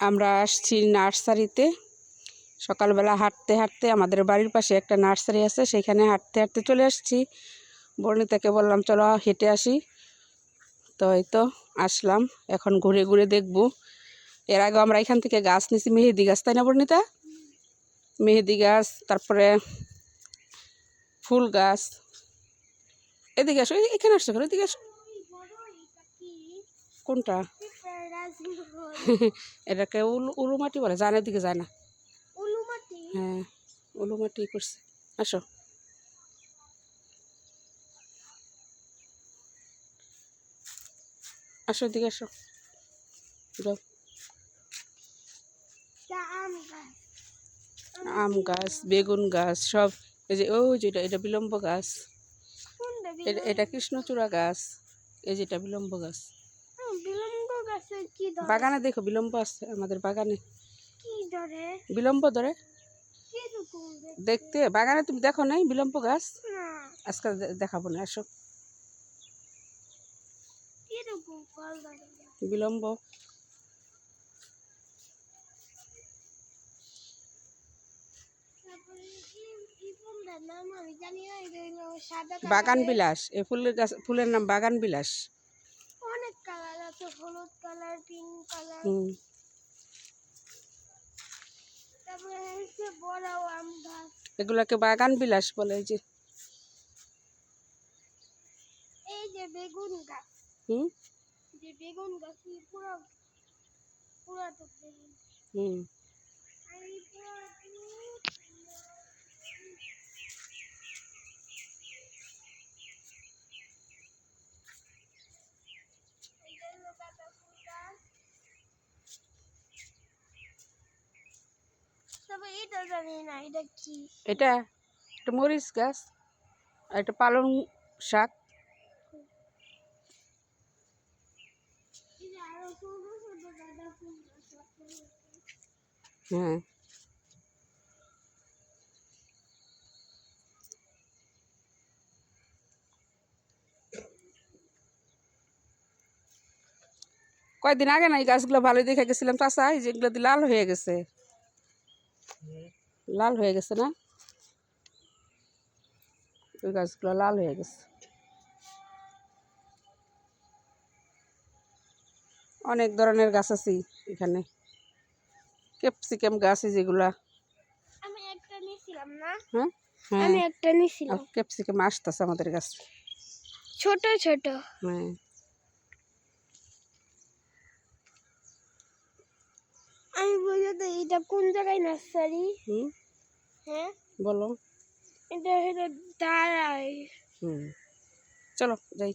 আমরা আসছি নার্সারিতে। সকালবেলা হাঁটতে হাঁটতে আমাদের বাড়ির পাশে একটা নার্সারি আছে, সেখানে হাঁটতে হাঁটতে চলে আসছি। বর্ণিতাকে বললাম, চলো হেঁটে আসি। তো এই তো আসলাম। এখন ঘুরে ঘুরে দেখব। এর আগে আমরা এখান থেকে গাছ নিছি মেহেদি গাছ, তাই না বর্ণিতা? মেহেদি গাছ, তারপরে ফুল গাছ। এদিকে আসো এখানে আসছো এদিকে আসো। কোনটা? এটাকে উলু মাটি বলে জানের দিকে যায় না। হ্যাঁ উলু মাটি করছে। আসো। আসো দিকে আসো। যাও। আম গাছ। বেগুন গাছ সব। এই যে ও যেটা এটা বিলম্ব গাছ। এটা এটা কৃষ্ণচূড়া গাছ। এই যেটা বিলম্ব গাছ বিলম্ব গাছের কি ধরে বাগানে দেখো বিলম্ব আছে আমাদের বাগানে। বিলম্ব ধরে। দেখতে? বাগানে তুমি দেখো নাই বিলম্ব গাছ? আজকাল আজকে দেখাবো না আসো বিলম্ব। বাগান বিলাস এই ফুলের গাছ ফুলের নাম বাগান বিলাস। হলুদ কালার পিঙ্ক কালার। হুম। তারপরে হচ্ছে বড় আম গাছ। এগুলাকে বাগান বিলাস বলে এই যে। এই যে বেগুন গাছ। হুম? যে বেগুন গাছ পুরো পুরো তো বেগুন। হুম আর এই পুরো এইটা হলো গাঁদা ফুল গাছ। এটা জানি না, এটা কি? এটা একটা মরিচ গাছ একটা পালং শাক। হ্যাঁ। কয়েকদিন আগে না এই গাছগুলো ভালোই দেখে গেছিলাম চাষা এই যেগুলো লাল হয়ে গেছে। লাল হয়ে গেছে না? ওই গাছগুলো লাল হয়ে গেছে। অনেক ধরনের গাছ আছে এখানে। ক্যাপসিকাম গাছ যেগুলা। আমি একটা নিছিলাম না? হ্যাঁ? হ্যাঁ। আমি একটা নিছিলাম। ক্যাপসিকাম আসতেছে আমাদের কাছে। ছোট ছোট। হ্যাঁ আমি বলি তো এটা কোন জায়গায় নার্সারি? হ্যাঁ? বলো। এটা হলো হুম। চলো যাই।